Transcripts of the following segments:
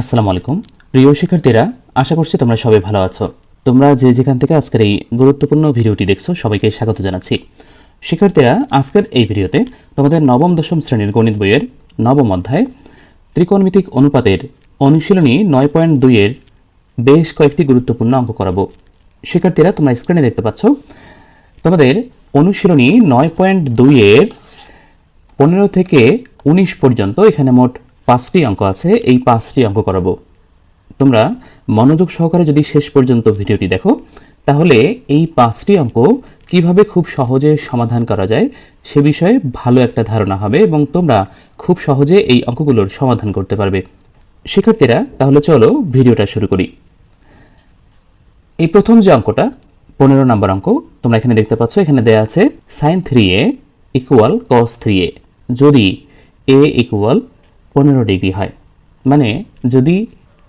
আসসালামু আলাইকুম। প্রিয় শিক্ষার্থীরা, আশা করছি তোমরা সবাই ভালো আছো। তোমরা যে যেখান থেকে আজকের এই গুরুত্বপূর্ণ ভিডিওটি দেখছ, সবাইকে স্বাগত জানাচ্ছি। শিক্ষার্থীরা, আজকের এই ভিডিওতে তোমাদের নবম, দশম শ্রেণির গণিত বইয়ের নবম অধ্যায় ত্রিকোণমিতিক অনুপাতের অনুশীলনী নয় পয়েন্ট দুইয়ের বেশ কয়েকটি গুরুত্বপূর্ণ অঙ্ক করাবো। শিক্ষার্থীরা, তোমরা স্ক্রিনে দেখতে পাচ্ছ, তোমাদের অনুশীলনী নয় পয়েন্ট দুইয়ের পনেরো থেকে উনিশ পর্যন্ত এখানে মোট পাঁচটি অঙ্ক আছে, এই পাঁচটি অঙ্ক করাবো। তোমরা মনোযোগ সহকারে যদি শেষ পর্যন্ত ভিডিওটি দেখো, তাহলে এই পাঁচটি অঙ্ক কীভাবে খুব সহজে সমাধান করা যায় সে বিষয়ে ভালো একটা ধারণা হবে এবং তোমরা খুব সহজে এই অঙ্কগুলোর সমাধান করতে পারবে। শিক্ষার্থীরা, তাহলে চলো ভিডিওটা শুরু করি। এই প্রথম যে অঙ্কটা, পনেরো নম্বর অঙ্ক, তোমরা এখানে দেখতে পাচ্ছ, এখানে দেয়া আছে sine three A equal cos three A যদি এ ইকুয়াল পনেরো ডিগ্রি হয়। মানে যদি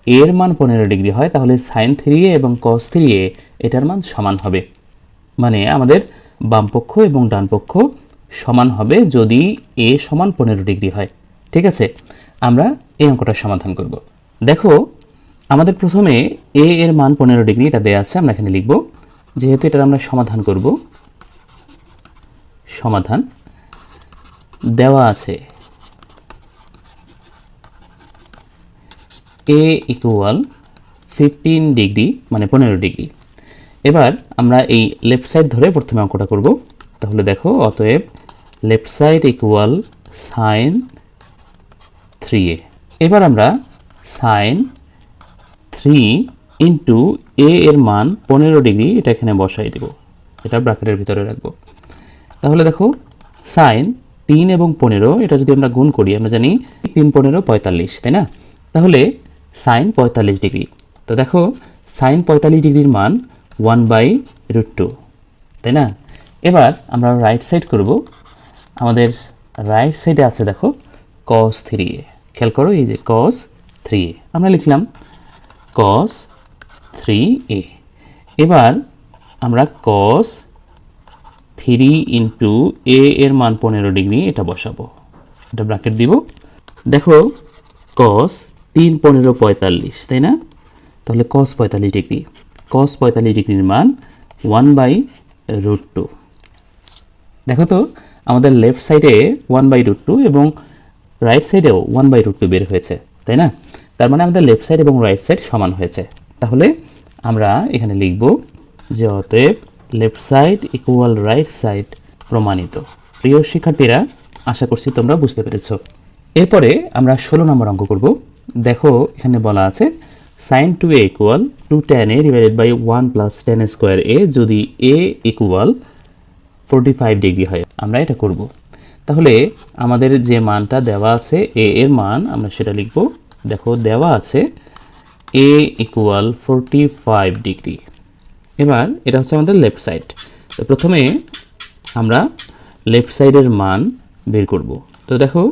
এর মান পনেরো ডিগ্রি হয়, তাহলে সাইন থ্রি এ এবং কস থ্রি এ এটার মান সমান হবে। মানে আমাদের বামপক্ষ এবং ডানপক্ষ সমান হবে যদি এ সমান পনেরো ডিগ্রি হয়। ঠিক আছে? আমরা এই অঙ্কটার সমাধান করব। দেখো, আমাদের প্রথমে এ এর মান পনেরো ডিগ্রি এটা দেওয়া আছে, আমরা এখানে লিখব। যেহেতু এটার আমরা সমাধান করব, সমাধান দেওয়া আছে এ ইকুয়াল ফিফটিন ডিগ্রি মানে পনেরো ডিগ্রি এবার আমরা এই লেফট সাইড ধরে প্রথমে অঙ্কটা করব। তাহলে দেখো, অতএব left side equal sine three A এবার আমরা সাইন থ্রি ইন্টু এ এর মান পনেরো ডিগ্রি এটা এখানে বসাই দেব। এটা ব্র্যাকেটের ভিতরে রাখব। তাহলে দেখো সাইন তিন এবং পনেরো, এটা যদি আমরা গুণ করি, আমরা জানি তিন, পনেরো, পঁয়তাল্লিশ, তাই না? তাহলে সাইন পঁয়তাল্লিশ ডিগ্রি তো দেখো সাইন পঁয়তাল্লিশ ডিগ্রির মান ওয়ান বাই রুট টু তাই না? এবার আমরা রাইট সাইড করব। আমাদের রাইট সাইডে আছে দেখো কস থ্রি এ খেয়াল করো এই যে কস থ্রি এ আমরা লিখলাম কস থ্রি এ এবার আমরা কস থ্রি ইন্টু এ এর মান পনেরো ডিগ্রি এটা বসাবো। এটা ব্র্যাকেট দিব। দেখো কস তিন পনেরো পঁয়তাল্লিশ, তাই না? তাহলে কস পঁয়তাল্লিশ ডিগ্রি। কস পঁয়তাল্লিশ ডিগ্রির মান ওয়ান বাই রুট টু দেখো তো, আমাদের লেফট সাইডে ওয়ান বাই রুট টু এবং রাইট সাইডেও ওয়ান বাই রুট টু বের হয়েছে, তাই না? তার মানে আমাদের লেফট সাইড এবং রাইট সাইড সমান হয়েছে। তাহলে আমরা এখানে লিখব যে অতএব left side equal right side প্রমাণিত। প্রিয় শিক্ষার্থীরা, আশা করছি তোমরা বুঝতে পেরেছ। এরপরে আমরা ষোলো নম্বর অঙ্ক করব। দেখো, এখানে বলা আছে sine two A equal two tan A divided by one plus tan square A যদি A equal forty five degree হয়। আমরা এটা করব। তাহলে আমাদের যে মানটা দেওয়া আছে এ এর মান, আমরা সেটা লিখব। দেখো, দেওয়া আছে A equal forty five degree এবার এটা হচ্ছে আমাদের লেফট সাইড তো প্রথমে আমরা লেফট সাইডের মান বের করব। তো দেখো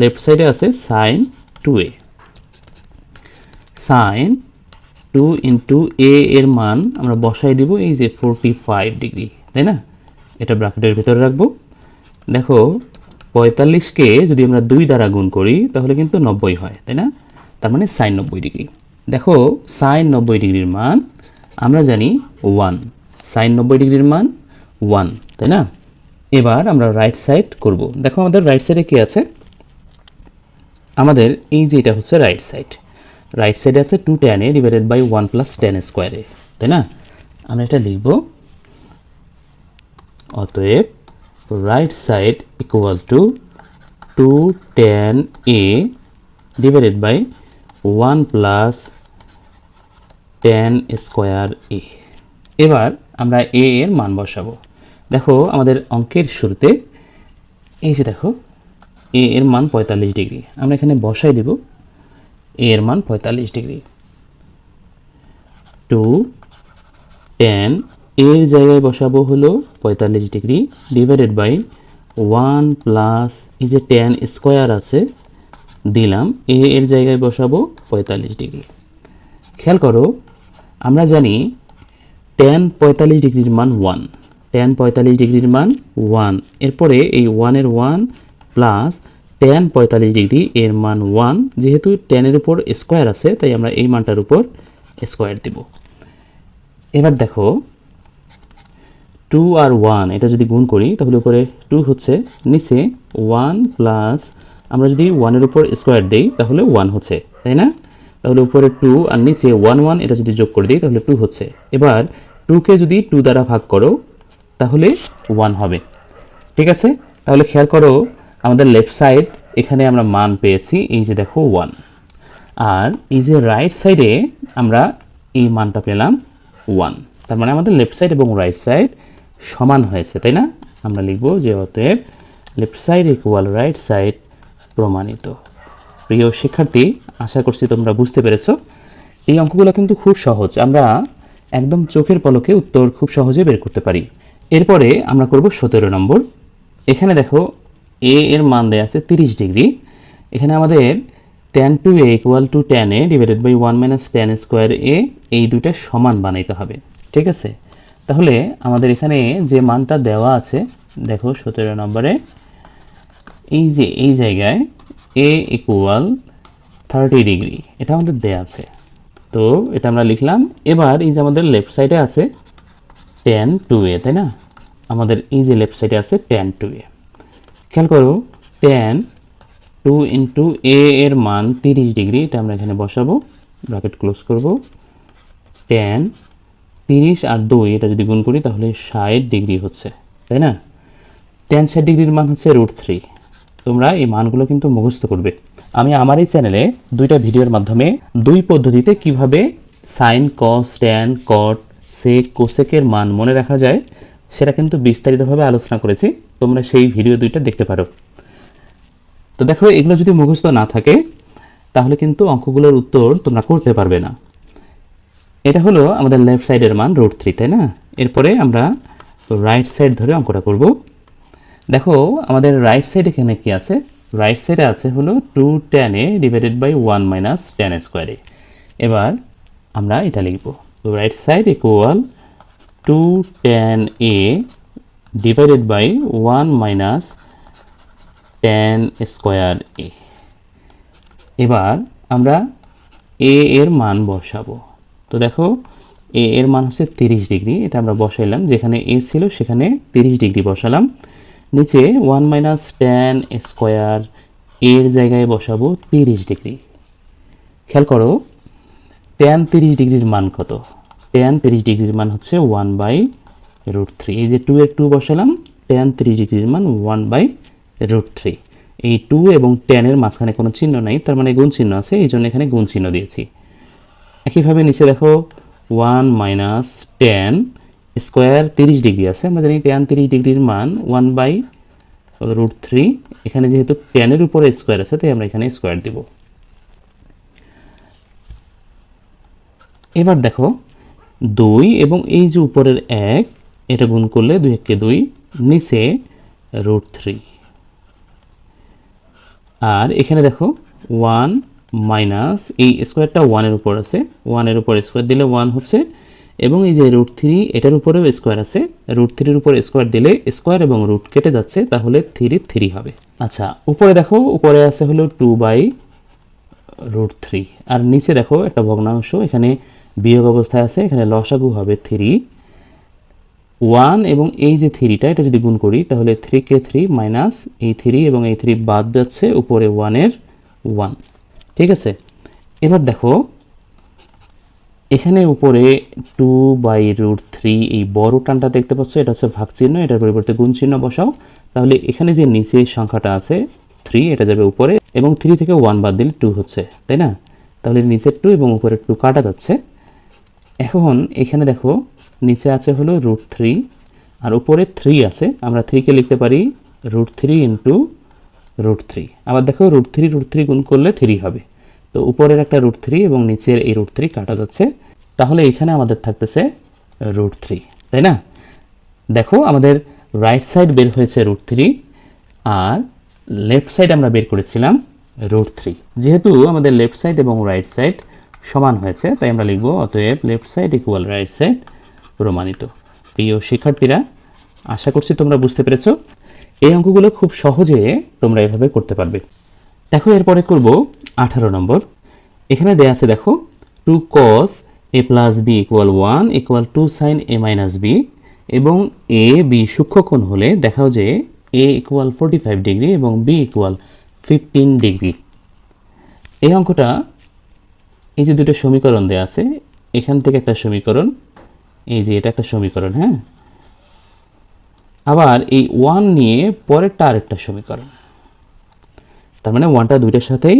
লেফট সাইডে আছে sine two A sine two into A এর মান আমরা বসাই দিব এই যে ফোরটি ফাইভ ডিগ্রি তাই না? এটা ব্র্যাকেটের ভিতরে রাখব। দেখো, পঁয়তাল্লিশকে যদি আমরা দুই দ্বারা গুণ করি, তাহলে কিন্তু নব্বই হয়, তাই না? তার মানে সাইন নব্বই ডিগ্রি দেখো সাইন নব্বই ডিগ্রির মান আমরা জানি ওয়ান সাইন নব্বই ডিগ্রির মান ওয়ান তাই না? এবার আমরা রাইট সাইড করব। দেখো, আমাদের রাইট সাইডে কি আছে? আমাদের এই যে এটা হচ্ছে রাইট সাইড রাইট সাইডে আছে two tan A divided by one plus tan স্কোয়ারে তাই না? আমরা এটা লিখব। অতএব right side equal to two tan A divided by one plus tan square A এবার আমরা এ এর মান বসাবো। দেখো আমাদের অঙ্কের শুরুতে, এই যে দেখো এ এর মান পঁয়তাল্লিশ ডিগ্রি। আমরা এখানে বসাই দেব। এর মান পঁয়তাল্লিশ ডিগ্রি। টু টেন এর জায়গায় বসাবো হলো পঁয়তাল্লিশ degree divided by one plus এই যে টেন স্কোয়ার আছে, দিলাম, এ এর জায়গায় বসাবো পঁয়তাল্লিশ ডিগ্রি। খেয়াল করো, আমরা জানি টেন পঁয়তাল্লিশ ডিগ্রির মান ওয়ান টেন পঁয়তাল্লিশ ডিগ্রির মান ওয়ান এরপরে এই ওয়ানের ওয়ান প্লাস টেন পঁয়তাল্লিশ ডিগ্রি এর মান ওয়ান যেহেতু টেনের উপর স্কোয়ার আছে, তাই আমরা এই মানটার উপর স্কোয়ার দিব। এবার দেখো টু আর ওয়ান এটা যদি গুণ করি, তাহলে উপরে টু হচ্ছে নিচে ওয়ান প্লাস আমরা যদি ওয়ানের উপর স্কোয়ার দিই, তাহলে ওয়ান হচ্ছে, তাই না? তাহলে উপরে টু আর নিচে ওয়ান ওয়ান এটা যদি যোগ করে দিই, তাহলে টু হচ্ছে। এবার টুকে যদি টু দ্বারা ভাগ করো, তাহলে ওয়ান হবে। ঠিক আছে? তাহলে খেয়াল করো আমাদের লেফট সাইড এখানে আমরা মান পেয়েছি, এই যে দেখো ওয়ান আর এই যে রাইট সাইডে আমরা এই মানটা পেলাম ওয়ান তার মানে আমাদের লেফট সাইড এবং রাইট সাইড সমান হয়েছে, তাই না? আমরা লিখব যে অতএব left side equal right side প্রমাণিত। প্রিয় শিক্ষার্থী, আশা করছি তোমরা বুঝতে পেরেছ। এই অঙ্কগুলো কিন্তু খুব সহজ। আমরা একদম চোখের পলকে উত্তর খুব সহজে বের করতে পারি। এরপরে আমরা করব সতেরো নম্বর। এখানে দেখো এ এর মান দেয়া আছে তিরিশ ডিগ্রি। এখানে আমাদের tan two A equal two tan A divided by one minus tan square A এই দুইটা সমান বানাইতে হবে। ঠিক আছে? তাহলে আমাদের এখানে যে মানটা দেওয়া আছে, দেখো সতেরো নম্বরে, এই যে এই জায়গায় এ ইকুয়াল থার্টি ডিগ্রি, এটা আমাদের দেয়া আছে। তো এটা আমরা লিখলাম, এবার এই যে আমাদের লেফট সাইডে আছে টেন টু এ তাই না? আমাদের এই যে লেফট সাইডে আছে টেন টু এ খেয়াল করো টেন টু ইন্টু এ এর মান তিরিশ ডিগ্রি, এটা আমরা এখানে বসাবো। ব্র্যাকেট ক্লোজ করব। টেন তিরিশ আর দুই, এটা যদি গুণ করি তাহলে ষাট ডিগ্রি হচ্ছে, তাই না? টেন ষাট ডিগ্রির মান হচ্ছে রুট থ্রি তোমরা এই মানগুলো কিন্তু মুখস্থ করবে। আমি আমার এই চ্যানেলে দুইটা ভিডিওর মাধ্যমে দুই পদ্ধতিতে কীভাবে সাইন কস ট্যান কট সেক কোসেকের মান মনে রাখা যায় সেটা কিন্তু বিস্তারিতভাবে আলোচনা করেছি। তোমরা সেই ভিডিও দুইটা দেখতে পারো। তো দেখো, এগুলো যদি মুখস্থ না থাকে, তাহলে কিন্তু অঙ্কগুলোর উত্তর তোমরা করতে পারবে না। এটা হলো আমাদের লেফট সাইডের মান রুট থ্রি তাই না? এরপরে আমরা রাইট সাইড ধরে অঙ্কটা করব। দেখো, আমাদের রাইট সাইড এখানে কি আছে? রাইট সাইডে আছে হলো two tan A divided by one minus tan স্কোয়ারে এবার আমরা এটা লিখব। Right side equal two tan A divided by one minus tan square A এবার আমরা এ এর মান বসাবো। তো দেখো এ এর মান হচ্ছে তিরিশ ডিগ্রি, এটা আমরা বসাইলাম। যেখানে এ ছিল, সেখানে তিরিশ ডিগ্রি বসালাম। নিচে ওয়ান মাইনাস টেন স্কোয়ার এর জায়গায় বসাবো তিরিশ ডিগ্রি। খেয়াল করো টেন তিরিশ ডিগ্রির মান কত? টেন তিরিশ ডিগ্রির মান হচ্ছে ওয়ান বাই রুট থ্রি এই যে টু এর টু বসালাম টেন তিরিশ ডিগ্রির মান ওয়ান বাই রুট থ্রি এই টু এবং টেনের মাঝখানে কোনো চিহ্ন নাই, তার মানে গুণ চিহ্ন আছে, এই জন্য এখানে গুণ চিহ্ন দিয়েছি। একইভাবে নিচে দেখো ওয়ান মাইনাস টেন স্কোয়ার তিরিশ ডিগ্রি আছে, আমরা জানি টেন তিরিশ ডিগ্রির মান ওয়ান বাই রুট থ্রি এখানে যেহেতু টেনের উপরে স্কোয়ার আছে, তাই আমরা এখানে স্কোয়ার দিব। এবার দেখো দুই এবং এই যে উপরের এক, এটা গুণ করলে দুই এককে দুই, নিচে রুট থ্রি আর এখানে দেখো ওয়ান মাইনাস এই স্কোয়ারটা ওয়ানের উপর আছে। ওয়ানের উপর স্কোয়ার দিলে ওয়ান হচ্ছে, এবং এই যে রুট থ্রি এটার উপরেও স্কোয়ার আছে। রুট থ্রির উপর স্কোয়ার দিলে স্কোয়ার এবং রুট কেটে যাচ্ছে, তাহলে থ্রি থ্রি হবে। আচ্ছা উপরে দেখো, উপরে আছে হলো টু বাই রুট থ্রি আর নিচে দেখো একটা ভগ্নাংশ, এখানে বিয়োগ অবস্থায় আছে, এখানে লসাগু হবে থ্রি ওয়ান এবং এই যে থ্রিটা এটা যদি গুণ করি, তাহলে থ্রি কে থ্রি মাইনাস এই থ্রি এবং এই থ্রি বাদ যাচ্ছে উপরে ওয়ানের ওয়ান ঠিক আছে? এবার দেখো, এখানে উপরে টু বাই রুট থ্রি এই বড় টানটা দেখতে পাচ্ছ, এটা হচ্ছে ভাগ চিহ্ন এটার পরিবর্তে গুণ চিহ্ন বসাও। তাহলে এখানে যে নিচে সংখ্যাটা আছে থ্রি এটা যাবে উপরে, এবং থ্রি থেকে ওয়ান বাদ দিলে টু হচ্ছে, তাই না? তাহলে নিচের টু এবং উপরের টু কাটা যাচ্ছে। এখন এখানে দেখো, নিচে আছে হলো রুট থ্রি আর উপরে থ্রি আছে। আমরা থ্রিকে লিখতে পারি root three into root three আবার দেখো রুট থ্রি রুট থ্রি গুণ করলে থ্রি হবে। তো উপরের একটা রুট থ্রি এবং নিচের এই রুট থ্রি কাটা যাচ্ছে। তাহলে এখানে আমাদের থাকতেছে রুট থ্রি তাই না? দেখো, আমাদের রাইট সাইড বের হয়েছে রুট থ্রি আর লেফট সাইড আমরা বের করেছিলাম রুট থ্রি যেহেতু আমাদের লেফট সাইড এবং রাইট সাইড সমান হয়েছে, তাই আমরা লিখব অতএব left side equal right side প্রমাণিত। প্রিয় শিক্ষার্থীরা, আশা করছি তোমরা বুঝতে পেরেছ। এই অঙ্কগুলো খুব সহজে তোমরা এভাবে করতে পারবে। দেখো, এরপরে করব আঠারো নম্বর। এখানে দেয়া আছে, দেখো two cos A plus B equal one equal two sine A minus B এবং এ বি সূক্ষ্মকোণ হলে দেখাও যে A equal forty five degree এবং বি ইকুয়াল ফিফটিন ডিগ্রি এই অঙ্কটা এই যে দুটো সমীকরণ দেওয়া আছে, এখান থেকে একটা সমীকরণ, এই যে এটা একটা সমীকরণ হ্যাঁ? আবার এই ওয়ান নিয়ে পরেরটা আরেকটা সমীকরণ। তার মানে ওয়ানটা দুইটার সাথেই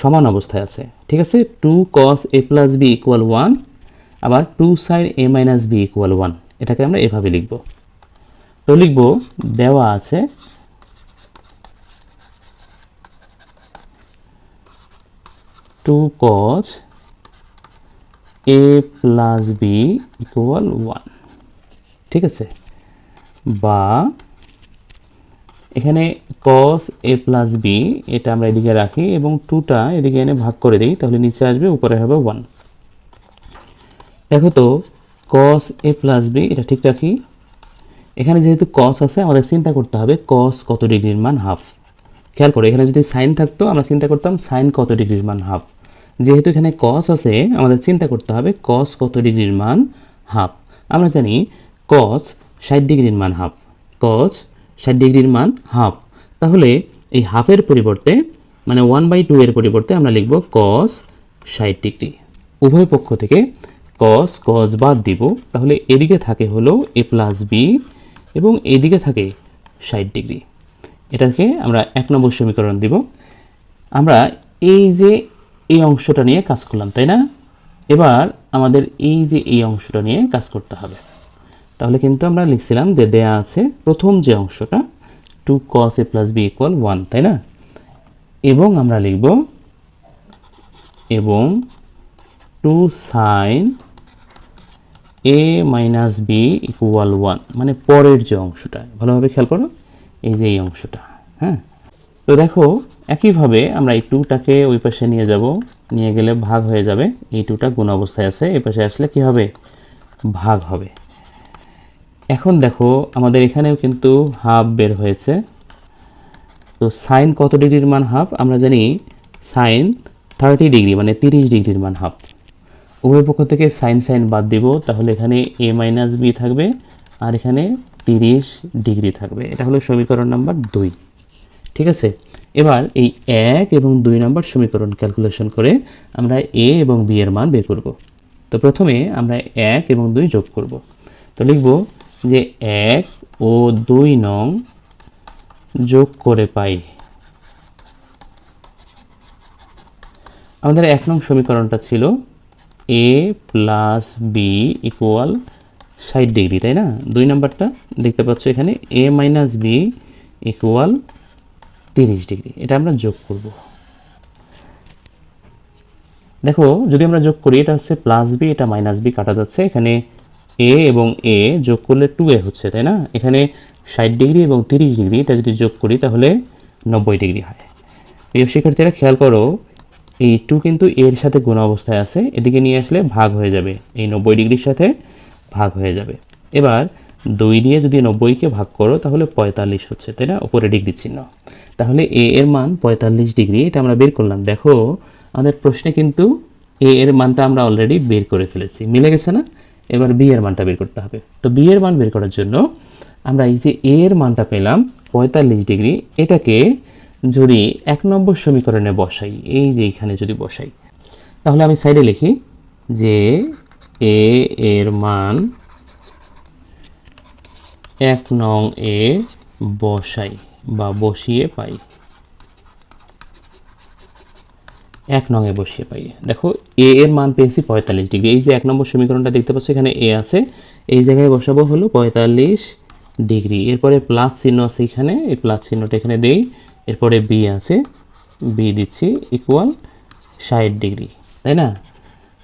সমান অবস্থায় আছে। ঠিক আছে? Two cos A plus B equal one আবার two sine A minus B equal one এটাকে আমরা এভাবে লিখব। তো লিখব, দেওয়া আছে two cos A plus B equal one ঠিক আছে? বা এখানে cos a প্লাস বি এটা আমরা এদিকে রাখি এবং টুটা এদিকে এনে ভাগ করে দিই, তাহলে নিচে আসবে, উপরে হবে ওয়ান দেখো তো, cos a প্লাস বি এটা ঠিক রাখি। এখানে যেহেতু cos আছে, আমাদের চিন্তা করতে হবে cos কত ডিগ্রির মান হাফ খেয়াল করো, এখানে যদি সাইন থাকতো, আমরা চিন্তা করতাম সাইন কত ডিগ্রির মান হাফ যেহেতু এখানে cos আছে, আমাদের চিন্তা করতে হবে cos কত ডিগ্রির মান হাফ আমরা জানি cos ষাট ডিগ্রির মান হাফ cos ষাট ডিগ্রির মান হাফ তাহলে এই হাফের পরিবর্তে মানে ওয়ান বাই টু এর পরিবর্তে আমরা লিখব cos ষাট ডিগ্রি। উভয় পক্ষ থেকে cos cos বাদ দিব। তাহলে এদিকে থাকে হলো এ প্লাস বি এবং এদিকে থাকে ষাট ডিগ্রি। এটাকে আমরা এক নম্বর সমীকরণ দিব। আমরা এই যে এই অংশটা নিয়ে কাজ করলাম, তাই না? এবার আমাদের এই যে এই অংশটা নিয়ে কাজ করতে হবে। তাহলে কিন্তু আমরা লিখছিলাম যে দেয়া আছে প্রথম যে অংশটা two cos A plus B equal one তাই না? এবং আমরা লিখব এবং two sine A minus B equal one মানে পরের যে অংশটা। ভালোভাবে খেয়াল করো, এই যে এই অংশটা হ্যাঁ? তো দেখো, একইভাবে আমরা এই টুটাকে ওই পাশে নিয়ে যাব। নিয়ে গেলে ভাগ হয়ে যাবে। এই টুটা গুণ অবস্থায় আছে। এই পাশে আসলে কি হবে? ভাগ হবে। এখন দেখো, আমাদের এখানেও কিন্তু হাফ বের হয়েছে। তো সাইন কত ডিগ্রির মান হাফ আমরা জানি সাইন থার্টি ডিগ্রি মানে তিরিশ ডিগ্রির মান হাফ উভয় পক্ষ থেকে সাইন সাইন বাদ দিব। তাহলে এখানে এ মাইনাস বি থাকবে আর এখানে তিরিশ ডিগ্রি থাকবে। এটা হলো সমীকরণ নাম্বার দুই। ঠিক আছে? এবার এই এক এবং দুই নম্বর সমীকরণ ক্যালকুলেশন করে আমরা এ এবং বি এর মান বের করব। তো প্রথমে আমরা এক এবং দুই যোগ করব। তো লিখব যে এক ও দুই নং যোগ করে পাই। আমাদের এক নং সমীকরণটা ছিল এ প্লাস বি ইকুয়াল ষাট ডিগ্রি, তাই না? দুই নাম্বারটা দেখতে পাচ্ছ এখানে এ মাইনাস বি ইকুয়াল তিরিশ ডিগ্রি, এটা আমরা যোগ করব। দেখো, যদি আমরা যোগ করি, এটা হচ্ছে প্লাস বি এটা মাইনাস বি কাটা যাচ্ছে। এখানে এ এবং এ যোগ করলে টু এ হচ্ছে, তাই না? এখানে ষাট ডিগ্রি এবং তিরিশ ডিগ্রি, এটা যদি যোগ করি, তাহলে নব্বই ডিগ্রি হয়। প্রিয় শিক্ষার্থীরা, খেয়াল করো, এই টু কিন্তু এর সাথে গুণ অবস্থায় আছে। এদিকে নিয়ে আসলে ভাগ হয়ে যাবে। এই নব্বই ডিগ্রির সাথে ভাগ হয়ে যাবে। এবার দুই দিয়ে যদি নব্বইকে ভাগ করো, তাহলে পঁয়তাল্লিশ হচ্ছে, তাই না? উপরে ডিগ্রি চিহ্ন। তাহলে এ এর মান পঁয়তাল্লিশ ডিগ্রি, এটা আমরা বের করলাম। দেখো, আমাদের প্রশ্নে কিন্তু এ এর মানটা আমরা অলরেডি বের করে ফেলেছি। মিলে গেছে না? এবার বি এর মানটা বের করতে হবে। তো বি এর মান বের করার জন্য আমরা এই যে এ এর মানটা পেলাম, পঁয়তাল্লিশ ডিগ্রি, এটাকে যদি এক নম্বর সমীকরণে বসাই, এই যে এইখানে যদি বসাই, তাহলে আমি সাইডে লিখি যে এ এর মান এক নং এ বসাই। বা বসিয়ে পাই। এক নঙে বসিয়ে পাই। দেখো এ এর মান পেয়েছি পঁয়তাল্লিশ ডিগ্রি। এই যে এক নম্বর সমীকরণটা দেখতে পাচ্ছ, এখানে এ আছে। এই জায়গায় বসাবো হলো পঁয়তাল্লিশ ডিগ্রি। এরপরে প্লাস চিহ্ন আছে এখানে, এই প্লাস চিহ্নটা এখানে দেই। এরপরে বি আছে। বি দিচ্ছি ইকুয়াল ষাট ডিগ্রি, তাই না?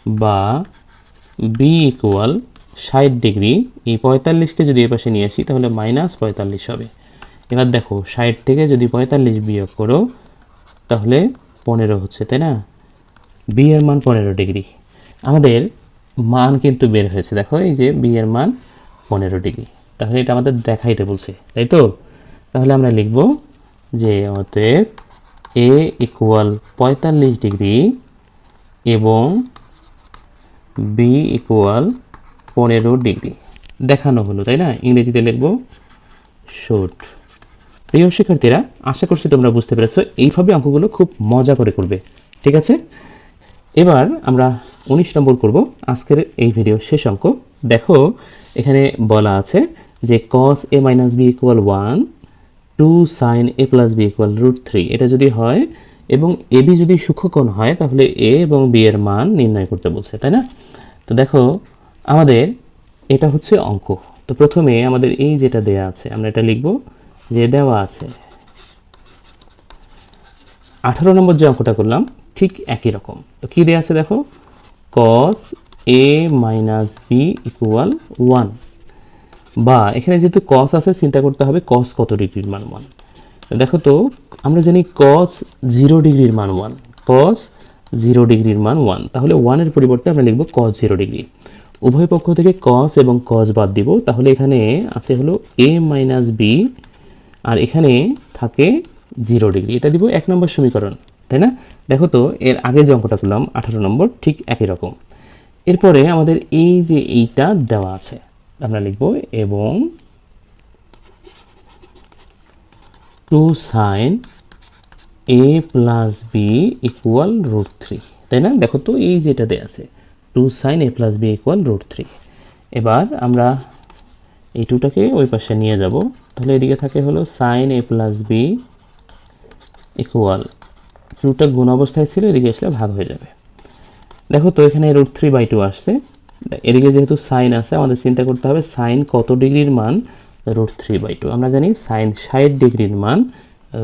বা বি ইকুয়াল ষাট ডিগ্রি। এই পঁয়তাল্লিশকে যদি এ পাশে নিয়ে আসি, তাহলে মাইনাস পঁয়তাল্লিশ হবে। এবার দেখো, ষাট থেকে যদি পঁয়তাল্লিশ বিয়োগ করো, তাহলে পনেরো হচ্ছে, তাই না? বি এর মান পনেরো ডিগ্রি। আমাদের মান কিন্তু বের হয়েছে, দেখো, এই যে বি এর মান পনেরো ডিগ্রি। তাহলে এটা আমাদের দেখাইতে বলছে, তাই তো? তাহলে আমরা লিখব যে অতএব এ ইকুয়াল পঁয়তাল্লিশ ডিগ্রি এবং বি ইকুয়াল পনেরো ডিগ্রি। দেখানো হলো, তাই না? ইংরেজিতে লিখব শোট প্রিয় শিক্ষার্থীরা, আশা করছি তোমরা বুঝতে পেরেছ, এইভাবে অঙ্কগুলো খুব মজা করে করবে। ঠিক আছে? এবার আমরা উনিশ নম্বর করব। আজকের এই ভিডিও শেষ অঙ্ক। দেখো, এখানে বলা আছে যে cos A minus B equal one two sine A plus B equal root three এটা যদি হয় এবং এ বি যদি সূক্ষ্মকোণ হয়, তাহলে এ এবং বি এর মান নির্ণয় করতে বলছে, তাই না? তো দেখো, আমাদের এটা হচ্ছে অঙ্ক। তো প্রথমে আমাদের এই যেটা দেয়া আছে, আমরা এটা লিখব। যে দেওয়া আছে। আঠারো নম্বর যে অঙ্কটা করলাম, ঠিক একই রকম। তো কী দেওয়া আছে দেখো? Cos A minus B equal one বা এখানে যেহেতু কস আছে, চিন্তা করতে হবে কস কত ডিগ্রির মান ওয়ান দেখো তো, আমরা জানি কস জিরো ডিগ্রির মান ওয়ান কস জিরো ডিগ্রির মান ওয়ান তাহলে ওয়ানের পরিবর্তে আমরা লিখব কস জিরো ডিগ্রি। উভয় পক্ষ থেকে কস এবং কস বাদ দিব। তাহলে এখানে আছে হলো এ মাইনাস বি আর এখানে থাকে জিরো ডিগ্রি। এটা দিব এক নম্বর সমীকরণ, তাই না? দেখো তো, এর আগে যে অঙ্কটা করলাম, আঠারো নম্বর, ঠিক একই রকম। এরপরে আমাদের এই যে এইটা দেওয়া আছে, আমরা লিখব এবং two sine A plus B equal root three, তাই না? দেখো তো, এই যেটা দেওয়া আছে, two sine A plus B equal root three. এবার আমরা এই টুটাকে ওই পাশে নিয়ে যাব। তাহলে এদিকে থাকে হলো sine A plus B equal টুটা গুণ অবস্থায় ছিল, এদিকে আসলে ভাগ হয়ে যাবে। দেখো তো এখানে রুট থ্রি বাই টু আসছে। এদিকে যেহেতু সাইন আছে, আমাদের চিন্তা করতে হবে সাইন কত ডিগ্রির মান? রুট থ্রি বাই টু আমরা জানি সাইন ষাট ডিগ্রির মান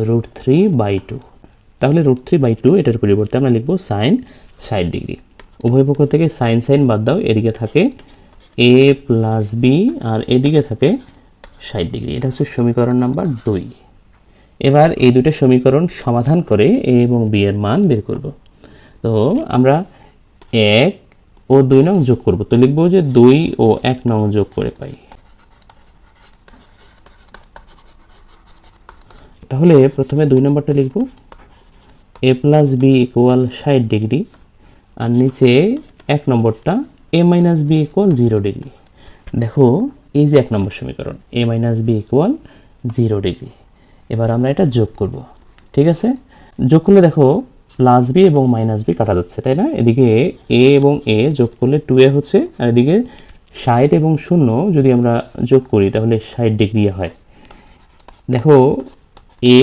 রুট থ্রি বাই টু তাহলে রুট থ্রি বাই টু এটার পরিবর্তে আমরা লিখব সাইন ষাট ডিগ্রি। উভয় পক্ষ থেকে সাইন সাইন বাদ দাও, এদিকে থাকে এ প্লাস বি আর এদিকে থাকে ষাট ডিগ্রি। এটা হচ্ছে সমীকরণ নাম্বার দুই। এবার এই দুটো সমীকরণ সমাধান করে এ এবং বি এর মান বের করব। তো আমরা এক ও দুই নং যোগ করব। তো লিখব যে দুই ও এক নং যোগ করে পাই। তাহলে প্রথমে দুই নম্বরটা লিখব। এ প্লাস বি ইকুয়াল ষাট ডিগ্রি আর নিচে এক নম্বরটা A minus B equal zero degree দেখো, এই যে এক নম্বর সমীকরণ A minus B equal zero degree এবার আমরা এটা যোগ করব, ঠিক আছে? যোগ করলে দেখো প্লাস বি এবং মাইনাস বি কাটা যাচ্ছে, তাই না? এদিকে এ এবং এ যোগ করলে টু এ হচ্ছে, আর এদিকে ষাট এবং শূন্য যদি আমরা যোগ করি, তাহলে ষাট ডিগ্রি হয়। দেখো এ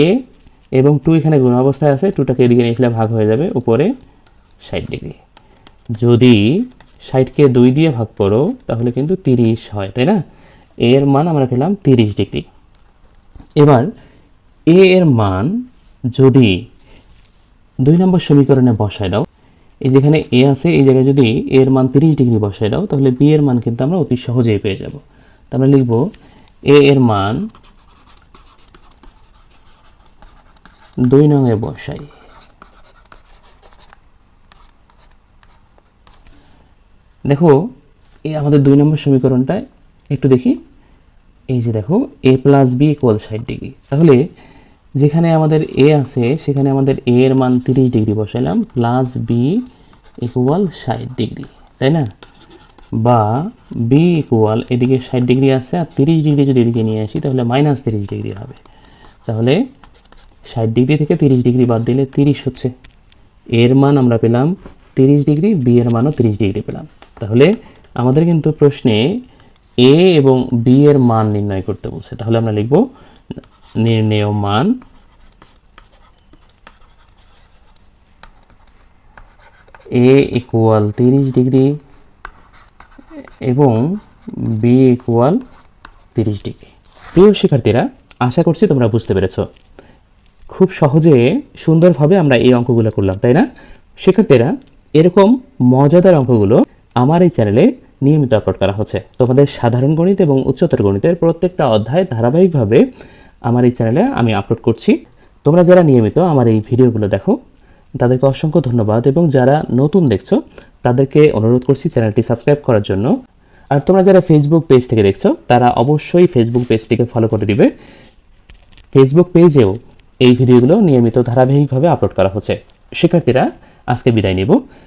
এবং টু এখানে গুণ অবস্থায় আছে টুটাকে এদিকে নিয়ে ভাগ হয়ে যাবে উপরে ষাট ডিগ্রি যদি ষাটকে দুই দিয়ে ভাগ করো, তাহলে কিন্তু তিরিশ হয়, তাই না? এ এর মান আমরা পেলাম তিরিশ ডিগ্রি। এবার এ এর মান যদি দুই নম্বর সমীকরণে বসায় দাও, এই যেখানে এ আছে, এই জায়গায় যদি এর মান তিরিশ ডিগ্রি বসায় দাও, তাহলে বি এর মান কিন্তু আমরা অতি সহজেই পেয়ে যাব। তো আমরা লিখব এ এর মান দুই নঙে বসাই। দেখো, এই আমাদের দুই নম্বর সমীকরণটা একটু দেখি। এই যে দেখো এ প্লাস বি ইকুয়াল ষাট ডিগ্রি তাহলে যেখানে আমাদের এ আছে, সেখানে আমাদের এ এর মান তিরিশ ডিগ্রি বসাইলাম প্লাস বি ইকুয়াল ষাট ডিগ্রি তাই না? বা বি ইকুয়াল এদিকে ষাট ডিগ্রি আছে, আর তিরিশ ডিগ্রি যদি এদিকে নিয়ে আসি, তাহলে মাইনাস তিরিশ ডিগ্রি হবে। তাহলে ষাট ডিগ্রি থেকে তিরিশ ডিগ্রি বাদ দিলে তিরিশ হচ্ছে। এর মান আমরা পেলাম তিরিশ ডিগ্রি বি এর মানও তিরিশ ডিগ্রি পেলাম। তাহলে আমাদের কিন্তু প্রশ্নে এ এবং বি এর মান নির্ণয় করতে বলছে। তাহলে আমরা লিখব নির্ণেয় মান এ ইকুয়াল তিরিশ ডিগ্রি এবং বি ইকুয়াল তিরিশ ডিগ্রি। প্রিয় শিক্ষার্থীরা, আশা করছি তোমরা বুঝতে পেরেছ। খুব সহজে সুন্দরভাবে আমরা এই অঙ্কগুলো করলাম, তাই না? শিক্ষার্থীরা, এরকম মজাদার অঙ্কগুলো আমার এই চ্যানেলে নিয়মিত আপলোড করা হচ্ছে। তোমাদের সাধারণ গণিত এবং উচ্চতর গণিতের প্রত্যেকটা অধ্যায় ধারাবাহিকভাবে আমার এই চ্যানেলে আমি আপলোড করছি। তোমরা যারা নিয়মিত আমার এই ভিডিওগুলো দেখো, তাদেরকে অসংখ্য ধন্যবাদ এবং যারা নতুন দেখছ, তাদেরকে অনুরোধ করছি চ্যানেলটি সাবস্ক্রাইব করার জন্য। আর তোমরা যারা ফেসবুক পেজ থেকে দেখছ, তারা অবশ্যই ফেসবুক পেজটিকে ফলো করে দিবে। ফেসবুক পেজেও এই ভিডিওগুলো নিয়মিত ধারাবাহিকভাবে আপলোড করা হচ্ছে। শিক্ষার্থীরা, আজকে বিদায় নেব।